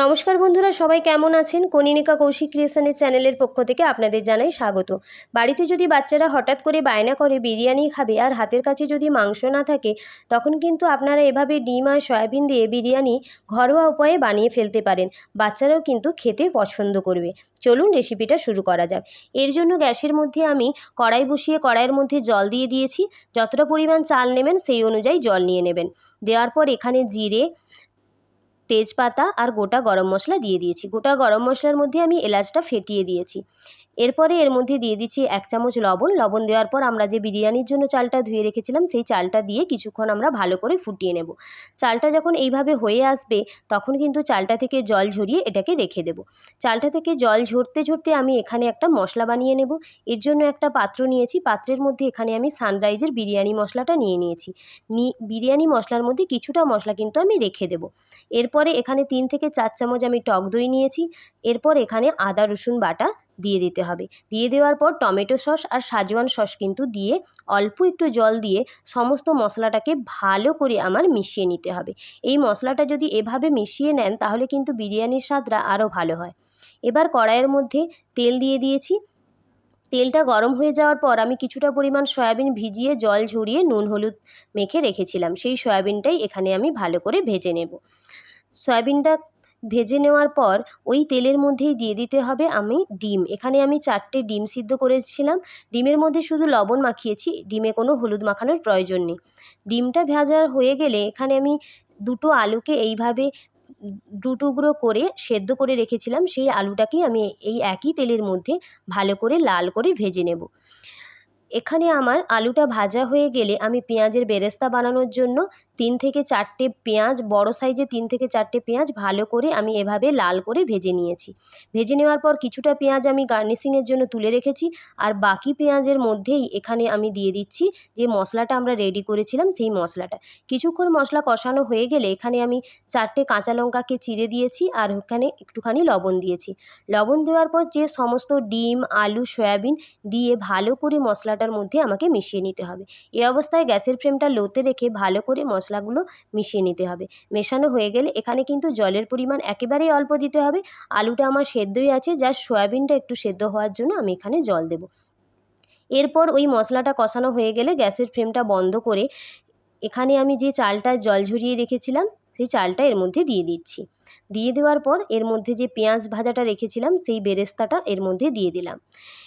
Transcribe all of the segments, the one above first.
নমস্কার বন্ধুরা, সবাই কেমন আছেন? কনিনিকা কৌশিক ক্রিয়েশনের চ্যানেলের পক্ষ থেকে আপনাদের জানাই স্বাগত। বাড়িতে যদি বাচ্চারা হঠাৎ করে বায়না করে বিরিয়ানি খাবে আর হাতের কাছে যদি মাংস না থাকে, তখন কিন্তু আপনারা এভাবে ডিম আর সয়াবিন দিয়ে বিরিয়ানি ঘরোয়া উপায়ে বানিয়ে ফেলতে পারেন। বাচ্চারাও কিন্তু খেতে পছন্দ করবে। চলুন রেসিপিটা শুরু করা যাক। এর জন্য গ্যাসের মধ্যে আমি কড়াই বসিয়ে কড়াইয়ের মধ্যে জল দিয়ে দিয়েছি। যতটা পরিমাণ চাল নেবেন সেই অনুযায়ী জল নিয়ে নেবেন। দেওয়ার পর এখানে জিরে তেজপাতা আর গোটা গরম মশলা দিয়ে দিয়েছি। গোটা গরম মশলার মধ্যে আমি এলাচটা ফেটিয়ে দিয়েছি। এরপরে এর মধ্যে দিয়ে দিচ্ছি এক চামচ লবণ। লবণ দেওয়ার পর আমরা যে বিরিয়ানির জন্য চালটা ধুয়ে রেখেছিলাম, সেই চালটা দিয়ে কিছুক্ষণ আমরা ভালো করে ফুটিয়ে নেব। চালটা যখন এইভাবে হয়ে আসবে, তখন কিন্তু চালটা থেকে জল ঝরিয়ে এটাকে রেখে দেব। চালটা থেকে জল ঝরতে ঝরতে আমি এখানে একটা মশলা বানিয়ে নেব। এর জন্য একটা পাত্র নিয়েছি। পাত্রের মধ্যে এখানে আমি সানরাইজের বিরিয়ানি মশলাটা নিয়ে নিয়েছি। বিরিয়ানি মশলার মধ্যে কিছুটা মশলা কিন্তু আমি রেখে দেব। এরপরে এখানে তিন থেকে চার চামচ আমি টক দই নিয়েছি। এরপর এখানে আদা, রসুন বাটা দিয়ে দিতে হবে। দিয়ে দেওয়ার পর টমেটো সস আর সাজওয়ান সস কিন্তু দিয়ে অল্প একটু জল দিয়ে সমস্ত মশলাটাকে ভালো করে আমার মিশিয়ে নিতে হবে। এই মশলাটা যদি এভাবে মিশিয়ে নেন তাহলে কিন্তু বিরিয়ানির স্বাদটা আরও ভালো হয়। এবার কড়াইয়ের মধ্যে তেল দিয়ে দিয়েছি। তেলটা গরম হয়ে যাওয়ার পর আমি কিছুটা পরিমাণ সয়াবিন ভিজিয়ে জল ঝরিয়ে নুন, হলুদ মেখে রেখেছিলাম। সেই সয়াবিনটাই এখানে আমি ভালো করে ভেজে নেব। সয়াবিনটা ভেজে নেওয়ার পর ওই তেলের মধ্যেই দিয়ে দিতে হবে আমি ডিম। এখানে আমি চারটে ডিম সিদ্ধ করেছিলাম। ডিমের মধ্যে শুধু লবণ মাখিয়েছি, ডিমে কোনো হলুদ মাখানোর প্রয়োজন নেই। ডিমটা ভাজা হয়ে গেলে এখানে আমি দুটো আলুকে এইভাবে দু টুকরো করে সেদ্ধ করে রেখেছিলাম। সেই আলুটাকেই আমি এই একই তেলের মধ্যে ভালো করে লাল করে ভেজে নেব। এখানে আমার আলুটা ভাজা হয়ে গেলে আমি পেঁয়াজের বেরেস্তা বানানোর জন্য তিন থেকে চারটে পেঁয়াজ, বড় সাইজে তিন থেকে চারটে পেঁয়াজ ভালো করে আমি এভাবে লাল করে ভেজে নিয়েছি। ভেজে নেওয়ার পর কিছুটা পেঁয়াজ আমি গার্নিশিংয়ের জন্য তুলে রেখেছি আর বাকি পেঁয়াজের মধ্যেই এখানে আমি দিয়ে দিচ্ছি যে মশলাটা আমরা রেডি করেছিলাম সেই মশলাটা। কিছুক্ষণ মশলা কষানো হয়ে গেলে এখানে আমি চারটে কাঁচা লঙ্কাকে চিড়ে দিয়েছি আর ওখানে একটুখানি লবণ দিয়েছি। লবণ দেওয়ার পর যে সমস্ত ডিম, আলু, সয়াবিন দিয়ে ভালো করে মশলাটার মধ্যে আমাকে মিশিয়ে নিতে হবে। এই অবস্থায় গ্যাসের ফ্লেমটা লোতে রেখে ভালো করে মশলাগুলো মিশিয়ে নিতে হবে। মেশানো হয়ে গেলে এখানে কিন্তু জলের পরিমাণ একেবারেই অল্প দিতে হবে। আলুটা আমার সেদ্ধই আছে, জাস্ট সয়াবিনটা একটু সেদ্ধ হওয়ার জন্য আমি এখানে জল দেব। এরপর ওই মশলাটা কষানো হয়ে গেলে গ্যাসের ফ্লেমটা বন্ধ করে এখানে আমি যে চালটা জল ঝরিয়ে রেখেছিলাম সেই চালটা এর মধ্যে দিয়ে দিচ্ছি। দিয়ে দেওয়ার পর এর মধ্যে যে পেঁয়াজ ভাজাটা রেখেছিলাম, সেই বেরেস্তাটা এর মধ্যে দিয়ে দিলাম।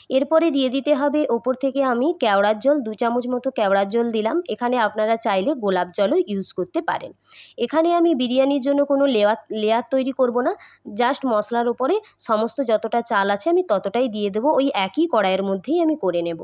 এরপরে দিয়ে দিতে হবে ওপর থেকে আমি কেওড়ার জল, দু চামচ মতো কেওড়ার জল দিলাম। এখানে আপনারা চাইলে গোলাপ জলও ইউজ করতে পারেন। এখানে আমি বিরিয়ানির জন্য কোনো লেয়ার লেয়ার তৈরি করব না। জাস্ট মশলার ওপরে সমস্ত যতটা চাল আছে আমি ততটাই দিয়ে দেবো। ওই একই কড়াইয়ের মধ্যেই আমি করে নেব।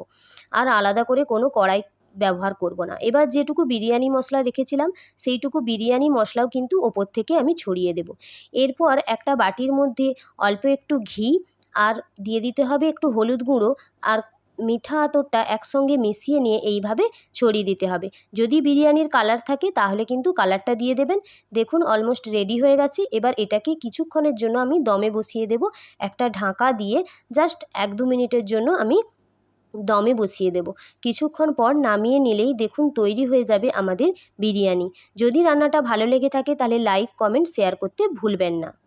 আর আলাদা করে কোনো কড়াই ব্যবহার করব না। এবার যেটুকু বিরিয়ানি মশলা রেখেছিলাম, সেইটুকু বিরিয়ানি মশলাও কিন্তু ওপর থেকে আমি ছড়িয়ে দেব। এরপর একটা বাটির মধ্যে অল্প একটু ঘি আর দিয়ে দিতে হবে একটু হলুদ গুঁড়ো আর মিঠা আতরটা একসঙ্গে মিশিয়ে নিয়ে এইভাবে ছড়িয়ে দিতে হবে। যদি বিরিয়ানির কালার থাকে তাহলে কিন্তু কালারটা দিয়ে দেবেন। দেখুন অলমোস্ট রেডি হয়ে গেছে। এবার এটাকে কিছুক্ষণের জন্য আমি দমে বসিয়ে দেব। একটা ঢাকা দিয়ে জাস্ট এক দু মিনিটের জন্য আমি দমে বসিয়ে দেব। কিছুক্ষণ পর নামিয়ে নিলেই দেখুন তৈরি হয়ে যাবে আমাদের বিরিয়ানি। যদি রান্নাটা ভালো লেগে থাকে তাহলে লাইক কমেন্ট শেয়ার করতে ভুলবেন না।